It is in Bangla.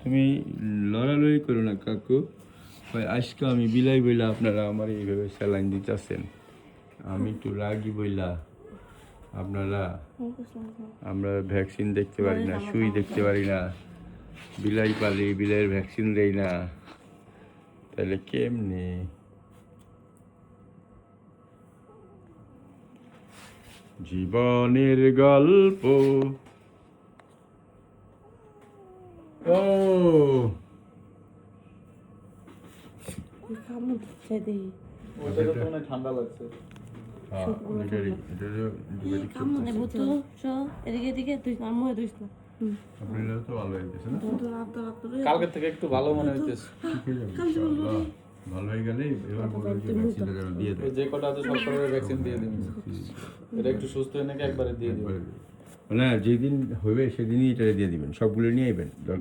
তুমি লড়ালড়ি করো না, কাকু। ভাই, আজকে আমি বিলাই বইলা আপনারা আমার এইভাবে স্যালাইন দিতেছেন। আমি একটু রাগি বইলা আপনারা আমরা ভ্যাকসিন দেখতে পারি না, সুই দেখতে পারি না, বিলাই পালি, বিলাইয়ের ভ্যাকসিন দেই না। তাহলে কেমনি? জীবনের গল্প দিচ্ছে ওটা তো মনে ঠান্ডা লাগছে কালকে থেকে একটু ভালো মনে হইতেছে। ভালো হয়ে গেলে এবার যে ভ্যাকসিনটা যেন দিয়ে দেয় যে কটা আছে সব কটার ভ্যাকসিন দিয়ে দিন এটা একটু সুস্থ হয়ে নাকি একবারে দিয়ে দিন না যেদিন হবে সেদিনই এটা দিয়ে দিবেন। সবগুলো নিয়ে আইবেন দরকার